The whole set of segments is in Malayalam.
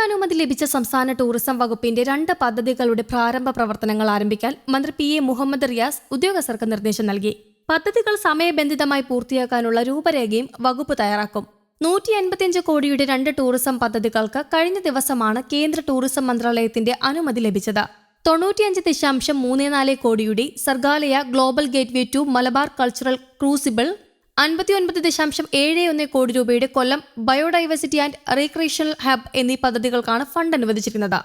കേന്ദ്രാനുമതി ലഭിച്ച സംസ്ഥാന ടൂറിസം വകുപ്പിന്റെ രണ്ട് പദ്ധതികളുടെ പ്രാരംഭ പ്രവർത്തനങ്ങൾ ആരംഭിക്കാൻ മന്ത്രി പി എ മുഹമ്മദ് റിയാസ് ഉദ്യോഗസ്ഥർക്ക് നിർദ്ദേശം നൽകി. പദ്ധതികൾ സമയബന്ധിതമായി പൂർത്തിയാക്കാനുള്ള രൂപരേഖയും വകുപ്പ് തയ്യാറാക്കും. നൂറ്റി അൻപത്തിയഞ്ച് കോടിയുടെ രണ്ട് ടൂറിസം പദ്ധതികൾക്ക് കഴിഞ്ഞ ദിവസമാണ് കേന്ദ്ര ടൂറിസം മന്ത്രാലയത്തിന്റെ അനുമതി ലഭിച്ചത്. തൊണ്ണൂറ്റിയഞ്ച് ദശാംശം മൂന്ന് നാല് കോടിയുടെ Sargaalaya global gateway to Malabar cultural crucible അൻപത്തിയൊൻപത് ദശാംശം ഏഴ് ഒന്ന് കോടി രൂപയുടെ Kollam biodiversity and recreational hub എന്നീ പദ്ധതികൾക്കാണ് fund അനുവദിച്ചിരുന്നത്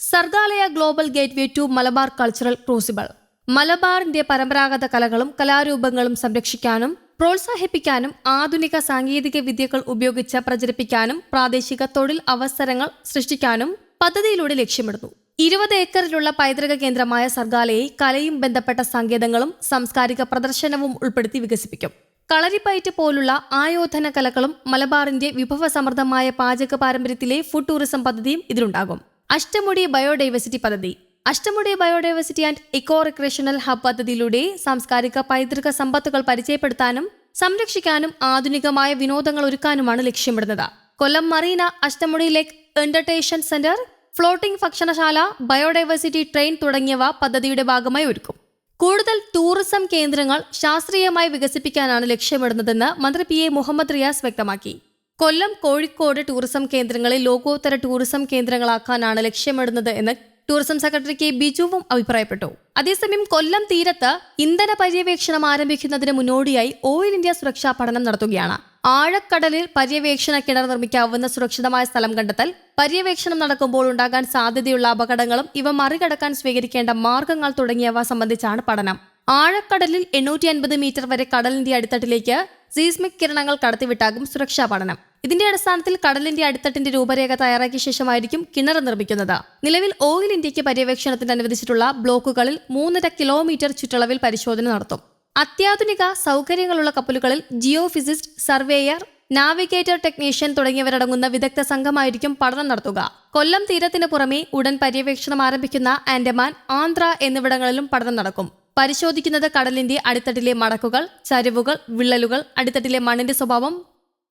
Sargaalaya global gateway to Malabar cultural crucible മലബാറിന്റെ പരമ്പരാഗത കലകളും കലാരൂപങ്ങളും സംരക്ഷിക്കാനും പ്രോത്സാഹിപ്പിക്കാനും ആധുനിക സാങ്കേതിക വിദ്യകൾ ഉപയോഗിച്ച് പ്രചരിപ്പിക്കാനും പ്രാദേശിക തൊഴിൽ അവസരങ്ങൾ സൃഷ്ടിക്കാനും പദ്ധതിയിലൂടെ ലക്ഷ്യമിടുന്നു. ഇരുപത് ഏക്കറിലുള്ള പൈതൃക കേന്ദ്രമായ സർഗാലയെ കലയും ബന്ധപ്പെട്ട സങ്കേതങ്ങളും സാംസ്കാരിക പ്രദർശനവും ഉൾപ്പെടുത്തി വികസിപ്പിക്കും. കളരിപ്പയറ്റ് പോലുള്ള ആയോധന കലകളും മലബാറിന്റെ വിഭവസമൃദ്ധമായ പാചക പാരമ്പര്യത്തിലെ ഫുഡ് ടൂറിസം പദ്ധതിയും ഇതിലുണ്ടാകും. അഷ്ടമുടി ബയോഡൈവേഴ്സിറ്റി പദ്ധതി. Ashtamudi biodiversity and eco recreational hub പദ്ധതിയിലൂടെ സാംസ്കാരിക പൈതൃക സമ്പത്തുകൾ പരിചയപ്പെടുത്താനും സംരക്ഷിക്കാനും ആധുനികമായ വിനോദങ്ങൾ ഒരുക്കാനുമാണ് ലക്ഷ്യമിടുന്നത്. Kollam marina Ashtamudi lake entertainment centre floating ഭക്ഷണശാല biodiversity train തുടങ്ങിയവ പദ്ധതിയുടെ ഭാഗമായി ഒരുക്കും. കൂടുതൽ ടൂറിസം കേന്ദ്രങ്ങൾ ശാസ്ത്രീയമായി വികസിപ്പിക്കാനാണ് ലക്ഷ്യമിടുന്നതെന്ന് മന്ത്രി പി എ മുഹമ്മദ് റിയാസ് വ്യക്തമാക്കി. കൊല്ലം കോഴിക്കോട് ടൂറിസം കേന്ദ്രങ്ങളെ ലോകോത്തര ടൂറിസം കേന്ദ്രങ്ങളാക്കാനാണ് ലക്ഷ്യമിടുന്നത് എന്ന് ടൂറിസം സെക്രട്ടറി കെ ബിജുവും അഭിപ്രായപ്പെട്ടു. അതേസമയം കൊല്ലം തീരത്ത് ഇന്ധന പര്യവേക്ഷണം ആരംഭിക്കുന്നതിന് മുന്നോടിയായി ഓയിൽ ഇന്ത്യ സുരക്ഷാ പഠനം നടത്തുകയാണ്. ആഴക്കടലിൽ പര്യവേക്ഷണ കിണർ നിർമ്മിക്കാവുന്ന സുരക്ഷിതമായ സ്ഥലം കണ്ടെത്തൽ പര്യവേക്ഷണം നടക്കുമ്പോൾ ഉണ്ടാകാൻ സാധ്യതയുള്ള അപകടങ്ങളും ഇവ മറികടക്കാൻ സ്വീകരിക്കേണ്ട മാർഗങ്ങൾ തുടങ്ങിയവ സംബന്ധിച്ചാണ് പഠനം. ആഴക്കടലിൽ എണ്ണൂറ്റി അൻപത് മീറ്റർ വരെ കടലിന്റെ അടിത്തട്ടിലേക്ക് സീസ്മിക് കിരണങ്ങൾ കടത്തിവിട്ടാകും സുരക്ഷാ പഠനം. ഇതിന്റെ അടിസ്ഥാനത്തിൽ കടലിന്റെ അടിത്തട്ടിന്റെ രൂപരേഖ തയ്യാറാക്കിയ ശേഷമായിരിക്കും കിണർ നിർമ്മിക്കുന്നത്. നിലവിൽ ഓയിൽ ഇന്ത്യയ്ക്ക് പര്യവേക്ഷണത്തിന് അനുവദിച്ചിട്ടുള്ള ബ്ലോക്കുകളിൽ മൂന്നര കിലോമീറ്റർ ചുറ്റളവിൽ പരിശോധന നടത്തും. അത്യാധുനിക സൗകര്യങ്ങളുള്ള കപ്പലുകളിൽ ജിയോഫിസിസ്റ്റ് സർവേയർ നാവിഗേറ്റർ ടെക്നീഷ്യൻ തുടങ്ങിയവരടങ്ങുന്ന വിദഗ്ധ സംഘമായിരിക്കും പഠനം നടത്തുക. കൊല്ലം തീരത്തിന് പുറമെ ഉടൻ പര്യവേക്ഷണം ആരംഭിക്കുന്ന ആൻഡമാൻ ആന്ധ്ര എന്നിവിടങ്ങളിലും പഠനം നടക്കും. പരിശോധിക്കുന്നത് കടലിന്റെ അടിത്തട്ടിലെ മടക്കുകൾ ചരിവുകൾ വിള്ളലുകൾ അടിത്തട്ടിലെ മണ്ണിന്റെ സ്വഭാവം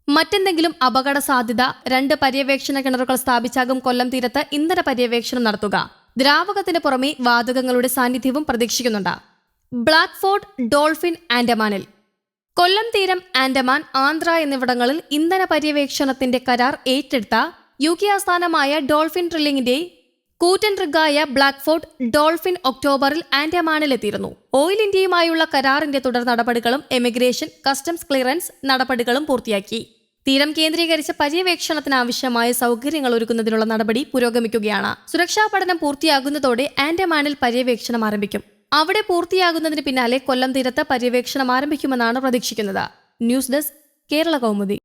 മറ്റെന്തെങ്കിലും അപകട സാധ്യത രണ്ട് പര്യവേക്ഷണ കിണറുകൾ സ്ഥാപിച്ചാകും കൊല്ലം തീരത്ത് ഇന്ധന പര്യവേക്ഷണം നടത്തുക. ദ്രാവകത്തിന് പുറമെ വാതകങ്ങളുടെ സാന്നിധ്യവും പ്രതീക്ഷിക്കുന്നുണ്ട്. ബ്ലാക്ക് ഫോർട്ട് ഡോൾഫിൻ ആൻഡമാനിൽ. കൊല്ലം തീരം ആൻഡമാൻ ആന്ധ്ര എന്നിവിടങ്ങളിൽ ഇന്ധന പര്യവേക്ഷണത്തിന്റെ കരാർ ഏറ്റെടുത്ത യു കെ ആസ്ഥാനമായ ഡോൾഫിൻ ഡ്രില്ലിംഗിന്റെ കൂറ്റൻ റിഗായ ബ്ലാക്ക് ഫോർട്ട് ഡോൾഫിൻ ഒക്ടോബറിൽ ആൻഡമാനിലെത്തിയിരുന്നു. ഓയിൽ ഇന്ത്യയുമായുള്ള കരാറിന്റെ തുടർ നടപടികളും എമിഗ്രേഷൻ കസ്റ്റംസ് ക്ലിയറൻസ് നടപടികളും പൂർത്തിയാക്കി. തീരം കേന്ദ്രീകരിച്ച പര്യവേക്ഷണത്തിന് ആവശ്യമായ സൗകര്യങ്ങൾ ഒരുക്കുന്നതിനുള്ള നടപടി പുരോഗമിക്കുകയാണ്. സുരക്ഷാ പഠനം പൂർത്തിയാകുന്നതോടെ ആൻഡമാനിൽ പര്യവേക്ഷണം ആരംഭിക്കും. അവിടെ പൂർത്തിയാകുന്നതിന് പിന്നാലെ കൊല്ലം തീരത്ത് പര്യവേക്ഷണം ആരംഭിക്കുമെന്നാണ് പ്രതീക്ഷിക്കുന്നത്. News desk Kerala Kaumudi.